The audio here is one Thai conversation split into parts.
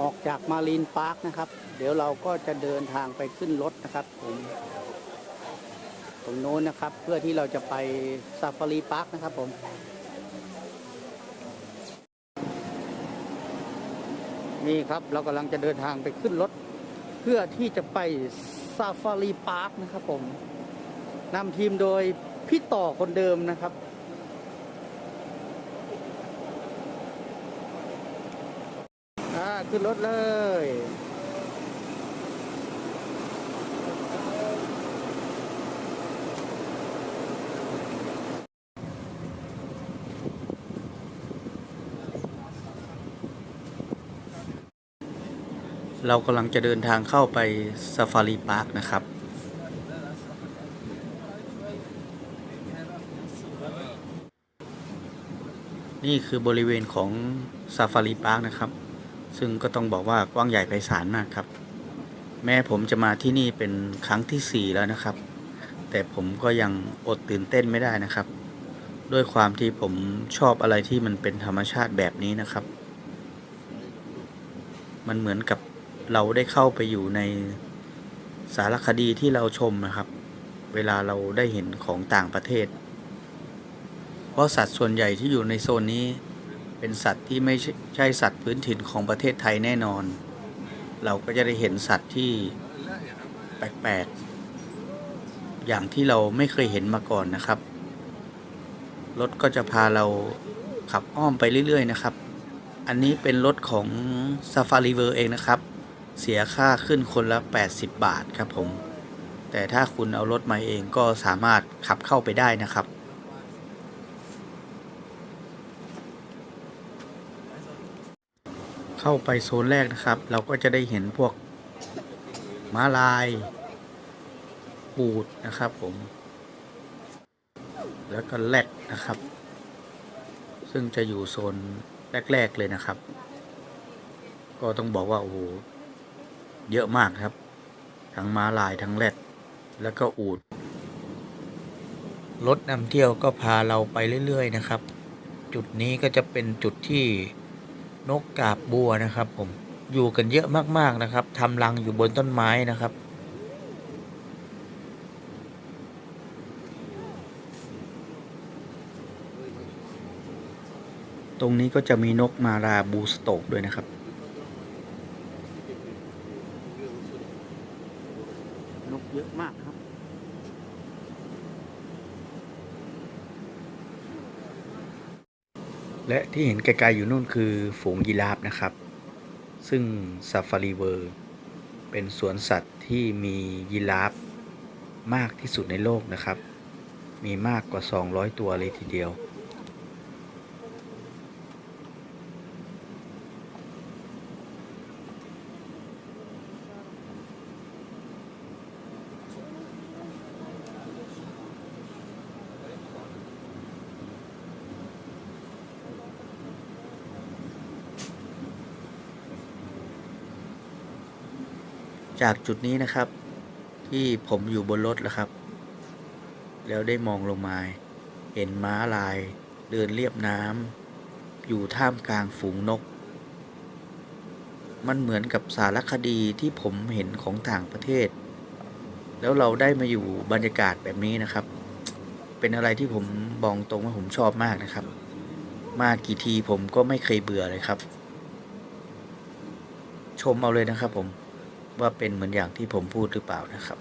ออกจากมารีนพาร์คนะครับ เดี๋ยวเราก็จะเดินทางไปขึ้นรถนะครับผมตรงโน้นนะครับ เพื่อที่เราจะไปซาฟารีพาร์คนะครับผมนี่ครับเรากำลังจะเดินทางไปขึ้นรถ เพื่อที่จะไปซาฟารีพาร์คนะครับผมนำทีมโดยพี่ต่อคนเดิมนะครับ อ่า ขึ้นรถเลย เรากำลังจะเดินทางเข้าไปซาฟารีพาร์คนะครับนี่คือบริเวณของซาฟารีพาร์คนะครับ ซึ่งก็ต้องบอกว่ากว้างใหญ่ไพศาลมากครับ แม้ผมจะมาที่นี่เป็นครั้งที่ 4 แล้วนะครับ แต่ผมก็ยังอดตื่นเต้นไม่ได้นะครับ ด้วยความที่ผมชอบอะไรที่มันเป็นธรรมชาติแบบนี้นะครับ มันเหมือนกับเราได้เข้าไปอยู่ในสารคดีที่เราชมนะครับ เวลาเราได้เห็นของต่างประเทศ เพราะสัตว์ส่วนใหญ่ที่อยู่ในโซนนี้ เป็นสัตว์ที่ไม่ใช่สัตว์พื้นถิ่นของประเทศไทยแน่นอน เราก็จะได้เห็นสัตว์ที่แปลกๆ อย่างที่เราไม่เคยเห็นมาก่อนนะครับ รถก็จะพาเราขับอ้อมไปเรื่อย ๆ นะครับ อันนี้เป็นรถของ Safari World เองนะครับ เสียค่าขึ้นคนละ 80 บาทครับผม แต่ถ้าคุณเอารถมาเองก็สามารถขับเข้าไปได้นะครับ เข้าไปโซนแรกนะครับ เราก็จะได้เห็นพวกม้าลาย ปูดนะครับผม แล้วก็แรดนะครับ ซึ่งจะอยู่โซนแรก ๆ เลยนะครับ ก็ต้องบอกว่าโอ้โหเยอะมากครับ ทั้งม้าลายทั้งแรดแล้วก็อูดรถนำเที่ยวก็พาเราไปเรื่อย ๆ นะครับ จุดนี้ก็จะเป็นจุดที่ นกกาบบัวนะครับ ผมอยู่กันเยอะมาก ๆนะครับทำรังอยู่บนต้นไม้นะครับ ตรงนี้ก็จะมีนกมาราบูสโตกด้วยนะครับ นกเยอะมากครับ และที่เห็นไกลๆอยู่นู่นคือฝูงยีราฟนะครับ ซึ่งซาฟารีเวิร์เป็นสวนสัตว์ที่มียีราฟมากที่สุดในโลกนะครับ มีมากกว่า 200 ตัวเลยทีเดียว จากจุดนี้นะครับ ที่ผมอยู่บนรถแล้วครับ แล้วได้มองลงมา เห็นม้าลาย เดินเรียบน้ำอยู่ท่ามกลางฝูงนก มันเหมือนกับสารคดีที่ผมเห็นของต่างประเทศ แล้วเราได้มาอยู่บรรยากาศแบบนี้นะครับ เป็นอะไรที่ผมบองตรงว่าผมชอบมากนะครับ มากี่ทีผมก็ไม่เคยเบื่อเลยครับ ชมเอาเลยนะครับผม ว่าเป็นเหมือนอย่างที่ผมพูดหรือเปล่านะครับ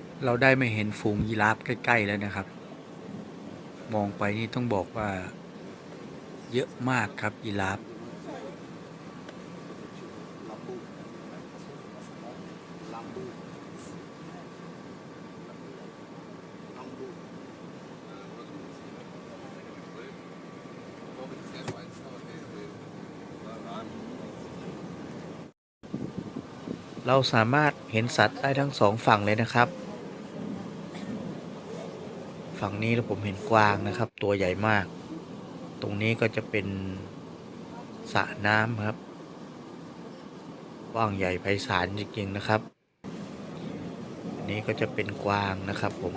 น เราได้ไม่เห็นฝูงยีราฟใกล้ ๆ แล้วนะครับ มองไปนี่ต้องบอกว่า เยอะมากครับยีราฟเราสามารถเห็นสัตว์ได้ทั้งสองฝั่งเลยนะครับ ฝั่งนี้แล้วผมเห็นกวางนะครับ ตัวใหญ่มาก ตรงนี้ก็จะเป็นสระน้ำครับกว้างใหญ่ไพศาลจริงๆนะครับอันนี้ก็จะเป็นกวางนะครับผม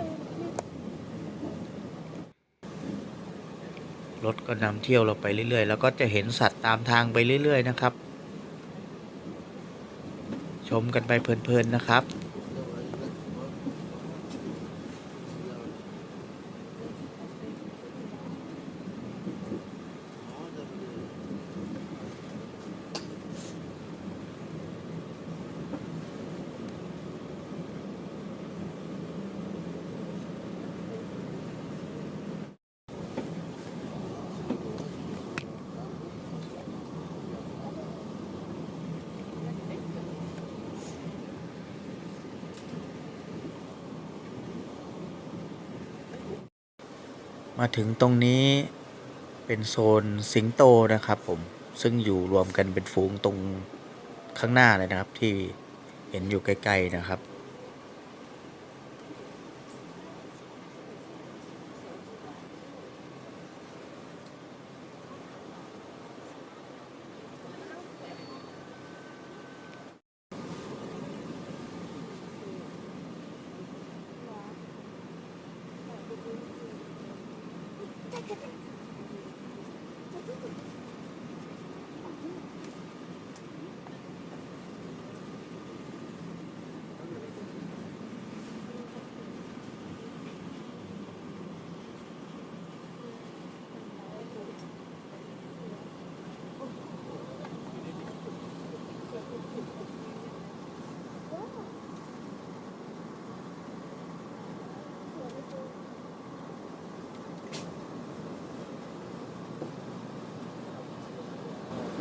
รถก็นำเที่ยวเราไปเรื่อยๆ แล้วก็จะเห็นสัตว์ตามทางไปเรื่อยๆนะครับ ชมกันไปเพลินๆนะครับ มาถึงตรงนี้เป็นโซนสิงโตนะครับผมซึ่งอยู่รวมกันเป็นฝูงตรงข้างหน้าเลยนะครับ ที่เห็นอยู่ใกล้ๆนะครับ think I think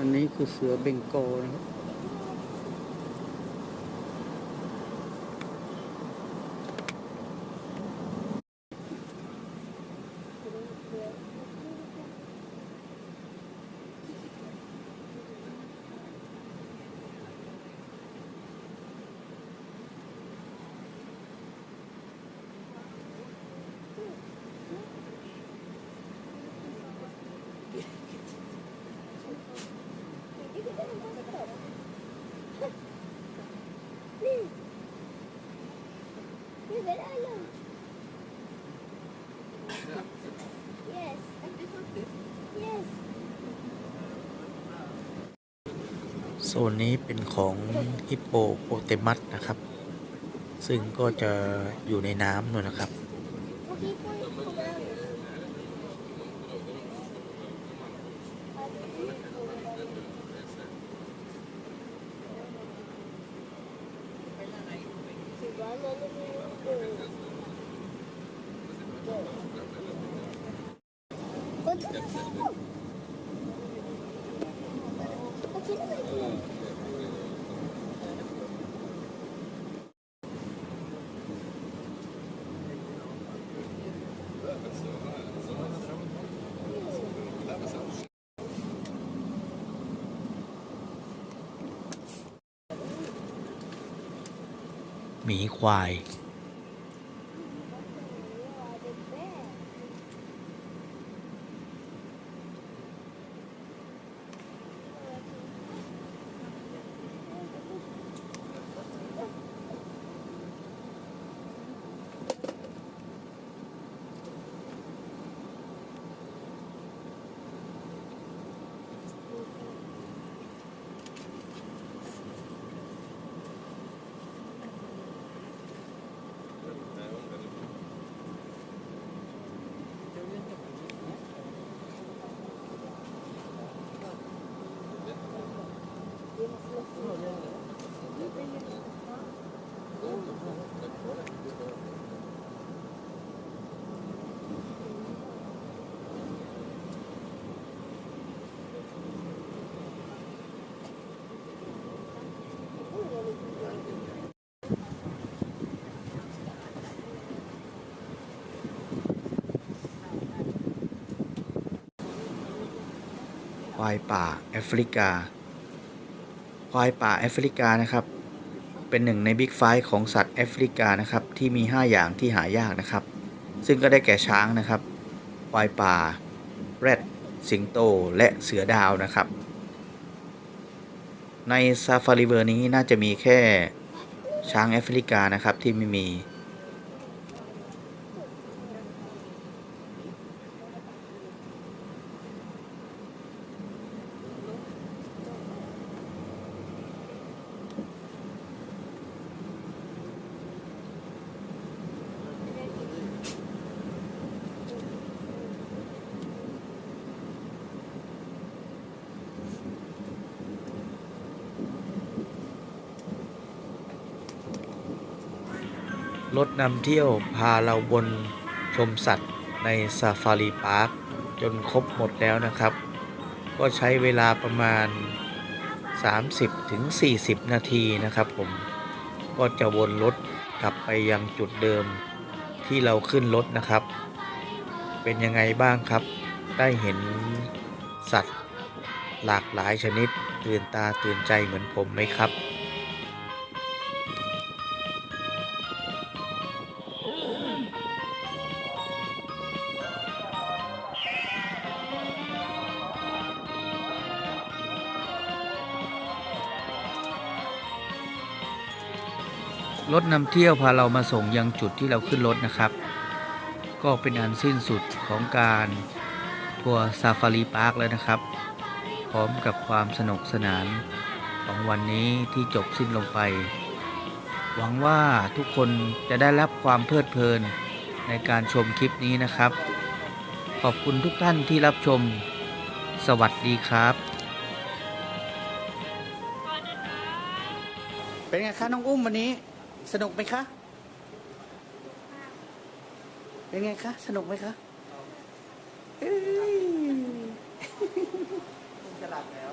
อันนี้คือเสือเบงโกนะครับ very alone. Yes. Yes. โซนนี้เป็นของฮิปโปโปเตมัสนะครับ ซึ่งก็จะอยู่ในน้ำนู่นนะครับ หมีควาย ควายป่าแอฟริกา ควายป่าแอฟริกานะครับ เป็นหนึ่งในบิ๊กไฟของสัตว์แอฟริกานะครับที่มี 5 อย่างที่หายากนะครับ ซึ่งก็ได้แก่ช้างนะครับ ควายป่า แรด สิงโต และเสือดาวนะครับ ในซาฟารีเวอร์นี้น่าจะมีแค่ช้างแอฟริกานะครับที่ไม่มี รถนำเที่ยวพาเราบนชมสัตว์ในซาฟารีพาร์คจนครบหมดแล้วนะครับ ก็ใช้เวลาประมาณ 30-40ถึงนาทีนะครับผม ก็จะวนรถกลับไปยังจุดเดิมที่เราขึ้นรถนะครับ เป็นยังไงบ้างครับ ได้เห็นสัตว์หลากหลายชนิดตื่นตาตื่นใจเหมือนผมไหมครับ รถนำเที่ยวพาเรามาส่งยังจุดที่เราขึ้นรถนะครับ ก็เป็นอันสิ้นสุดของการทัวร์ซาฟารีพาร์คแล้วนะครับ พร้อมกับความสนุกสนานของวันนี้ที่จบสิ้นลงไป หวังว่าทุกคนจะได้รับความเพลิดเพลินในการชมคลิปนี้นะครับ ขอบคุณทุกท่านที่รับชม สวัสดีครับ เป็นไงคะน้องอุ้มวันนี้ สนุกไหมคะ เป็นไงคะ สนุกไหมคะเอ้ยจะหลับแล้ว